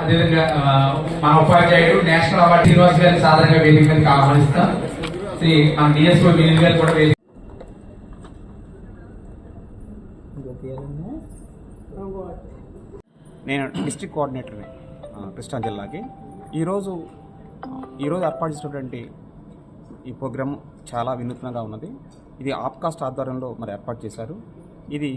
అదేవిధంగా మన ఉపాధ్యాయుడు నేషనల్ అవార్డు శ్రీనివాస్ గారిని సాధారణంగా వేదిక మీదకి ఆహ్వానిస్తాం. శ్రీ మన డిఎస్ఓ వినీల్ గారు కూడా వేదిక నేను డిస్ట్రిక్ట్ కోఆర్డినేటర్ని కృష్ణా జిల్లాకి. ఈరోజు ఈరోజు ఏర్పాటు చేసినటువంటి ఈ ప్రోగ్రాం చాలా వినూత్నంగా ఉన్నది. ఇది ఆప్కాస్ట్ ఆధ్వర్యంలో మరి ఏర్పాటు చేశారు. ఇది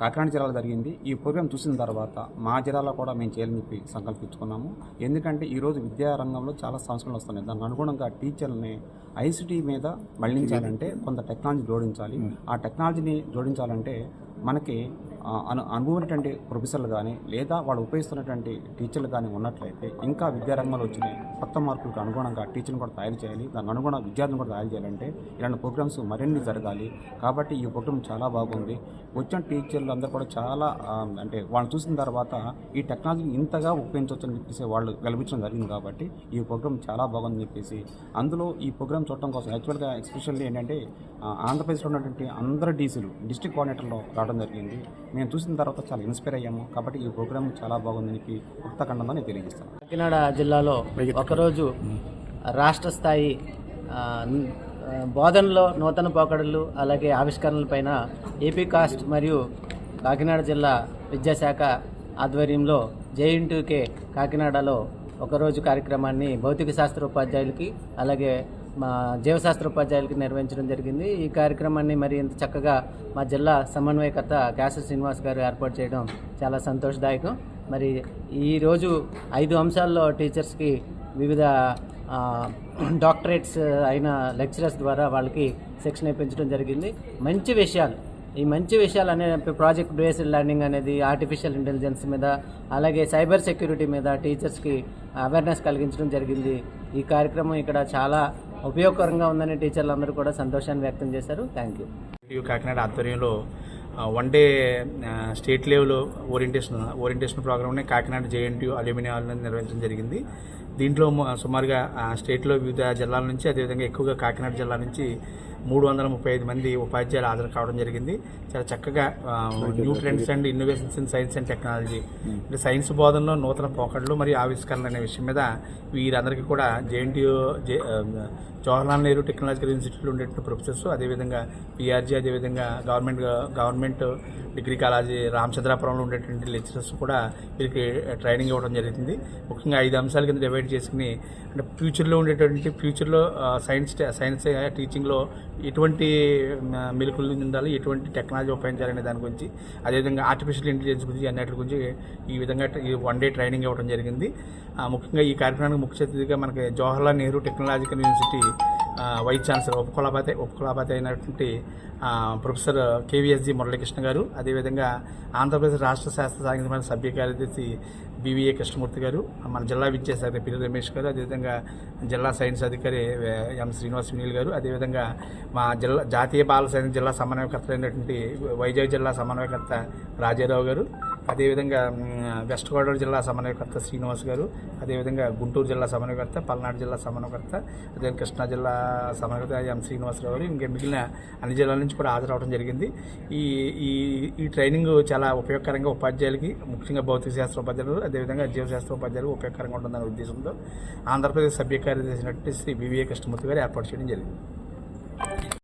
కాకినాడ జిల్లాలో జరిగింది. ఈ ప్రోగ్రాం చూసిన తర్వాత మా జిల్లాలో కూడా మేము చేయాలని చెప్పి సంకల్పించుకున్నాము. ఎందుకంటే ఈరోజు విద్యా రంగంలో చాలా సంస్కరణలు వస్తున్నాయి. దానికి అనుగుణంగా టీచర్లని ఐసిటీ మీద మళ్ళించాలంటే కొంత టెక్నాలజీ జోడించాలి. ఆ టెక్నాలజీని జోడించాలంటే మనకి అను అనుభవించినటువంటి ప్రొఫెసర్లు కానీ లేదా వాళ్ళు ఉపయోగిస్తున్నటువంటి టీచర్లు కానీ ఉన్నట్లయితే ఇంకా విద్యారంగంలో వచ్చిన కొత్త మార్పులకు అనుగుణంగా టీచర్ని కూడా తయారు చేయాలి. దానికి అనుగుణంగా విద్యార్థిని కూడా తయారు చేయాలంటే ఇలాంటి ప్రోగ్రామ్స్ మరిన్ని జరగాలి. కాబట్టి ఈ ప్రోగ్రామ్ చాలా బాగుంది. వచ్చిన టీచర్లు అందరూ కూడా చాలా అంటే వాళ్ళని చూసిన తర్వాత ఈ టెక్నాలజీని ఇంతగా ఉపయోగించవచ్చు అని చెప్పేసి వాళ్ళు గెలిపించడం జరిగింది కాబట్టి ఈ ప్రోగ్రామ్ చాలా బాగుందని చెప్పేసి అందులో ఈ ప్రోగ్రామ్ చూడటం కోసం యాక్చువల్గా ఎస్పెషల్లీ ఏంటంటే ఆంధ్రప్రదేశ్లో ఉన్నటువంటి అందరు డీసీలు డిస్ట్రిక్ట్ కోఆర్డినేటర్లో రావడం జరిగింది. మేము చూసిన తర్వాత చాలా ఇన్స్పైర్ అయ్యాము. కాబట్టి ఈ ప్రోగ్రామ్ చాలా బాగుందని చెప్పి ఉక్త ఖండంలో నేను తెలియజేస్తాను. కాకినాడ జిల్లాలో ఒకరోజు రాష్ట్ర స్థాయి బోధనలో నూతన పోకడలు అలాగే ఆవిష్కరణలపైన ఏపీ కాస్ట్ మరియు కాకినాడ జిల్లా విద్యాశాఖ ఆధ్వర్యంలో జేఎన్టీకే కాకినాడలో ఒకరోజు కార్యక్రమాన్ని భౌతిక శాస్త్ర ఉపాధ్యాయులకి అలాగే మా జీవశాస్త్ర ఉపాధ్యాయులకి నిర్వహించడం జరిగింది. ఈ కార్యక్రమాన్ని మరి ఇంత చక్కగా మా జిల్లా సమన్వయకర్త క్యాసర్ శ్రీనివాస్ గారు ఏర్పాటు చేయడం చాలా సంతోషదాయకం. మరి ఈరోజు ఐదు అంశాల్లో టీచర్స్కి వివిధ డాక్టరేట్స్ అయిన లెక్చరర్స్ ద్వారా వాళ్ళకి శిక్షణ ఇప్పించడం జరిగింది. మంచి విషయాలు ఈ మంచి విషయాలు అనే ప్రాజెక్ట్ బేస్డ్ లెర్నింగ్ అనేది ఆర్టిఫిషియల్ ఇంటెలిజెన్స్ మీద అలాగే సైబర్ సెక్యూరిటీ మీద టీచర్స్కి అవేర్నెస్ కలిగించడం జరిగింది. ఈ కార్యక్రమం ఇక్కడ చాలా ఉపయోగకరంగా ఉందని టీచర్లు అందరూ కూడా సంతోషాన్ని వ్యక్తం చేశారు. థ్యాంక్ యూ యూ కాకినాడ ఆధ్వర్యంలో one day state level orientation orientation ప్రోగ్రామ్ని కాకినాడ జేఎన్టీయూ అల్యూమినియం హాల్లో నిర్వహించడం జరిగింది. దీంట్లో సుమారుగా స్టేట్లో వివిధ జిల్లాల నుంచి అదేవిధంగా ఎక్కువగా కాకినాడ జిల్లా నుంచి మూడు వందల ముప్పై ఐదు మంది ఉపాధ్యాయులు హాజరు కావడం జరిగింది. చాలా చక్కగా new trends and innovations in science and technology అంటే సైన్స్ బోధనలో నూతన పోకడలు మరియు ఆవిష్కరణలు అనే విషయం మీద వీరందరికీ కూడా JNTU J Jawaharlal Nehru technological ఇన్స్టిట్యూట్లో ఉండేటువంటి ప్రొఫెసర్స్ అదేవిధంగా పిఆర్జీ అదేవిధంగా government government government degree college రామచంద్రాపురంలో ఉండేటువంటి లెక్చరర్స్ కూడా వీరికి ట్రైనింగ్ ఇవ్వడం జరుగుతుంది ముఖ్యంగా ఐదు అంశాల కింద డివైడ్ చేసుకుని అంటే ఫ్యూచర్లో ఉండేటువంటి ఫ్యూచర్లో సైన్స్ సైన్స్ టీచింగ్లో ఎటువంటి మెలకులు ఉండాలి ఎటువంటి టెక్నాలజీ ఉపయోగించాలనే దాని గురించి అదేవిధంగా ఆర్టిఫిషియల్ ఇంటెలిజెన్స్ గురించి అన్నిటి గురించి ఈ విధంగా ఈ వన్ డే ట్రైనింగ్ ఇవ్వడం జరిగింది. ముఖ్యంగా ఈ కార్యక్రమానికి ముఖ్య అతిథిగా మనకి Jawaharlal Nehru technological university vice chancellor ఉపకులపతి ఉపకులపతి అయినటువంటి ప్రొఫెసర్ కేవీఎస్జి మురళీకృష్ణ గారు అదేవిధంగా ఆంధ్రప్రదేశ్ రాష్ట్ర శాస్త్ర సాంకేతిక సభ్య కార్యదర్శి బీవీఏ కృష్ణమూర్తి గారు మన జిల్లా విద్యాశాఖ పిల్లి రమేష్ గారు అదేవిధంగా జిల్లా సైన్స్ అధికారి ఎం శ్రీనివాస్ వినీల్ గారు అదేవిధంగా మా జిల్లా జాతీయ బాల సైన్స్ జిల్లా సమన్వయకర్త అయినటువంటి వైజాగ్ జిల్లా సమన్వయకర్త రాజారావు గారు అదేవిధంగా వెస్ట్ గోదావరి జిల్లా సమన్వయకర్త శ్రీనివాస్ గారు అదేవిధంగా గుంటూరు జిల్లా సమన్వయకర్త పల్నాడు జిల్లా సమన్వయకర్త అదే కృష్ణా జిల్లా సమన్వయకర్త ఎం శ్రీనివాసరావు గారు ఇంకా మిగిలిన అన్ని జిల్లాల నుంచి కూడా హాజరవడం జరిగింది. ఈ ఈ ఈ ట్రైనింగ్ చాలా ఉపయోగకరంగా ఉపాధ్యాయులకి ముఖ్యంగా భౌతిక శాస్త్ర ఉపాధ్యాయులు అదేవిధంగా జీవశాస్త్ర ఉపాధ్యాయులు ఉపయోగకరంగా ఉంటుందనే ఉద్దేశంతో ఆంధ్రప్రదేశ్ సభ్య కార్యదర్శి శ్రీ వివిఏ కృష్ణమూర్తి గారు ఏర్పాటు చేయడం జరిగింది.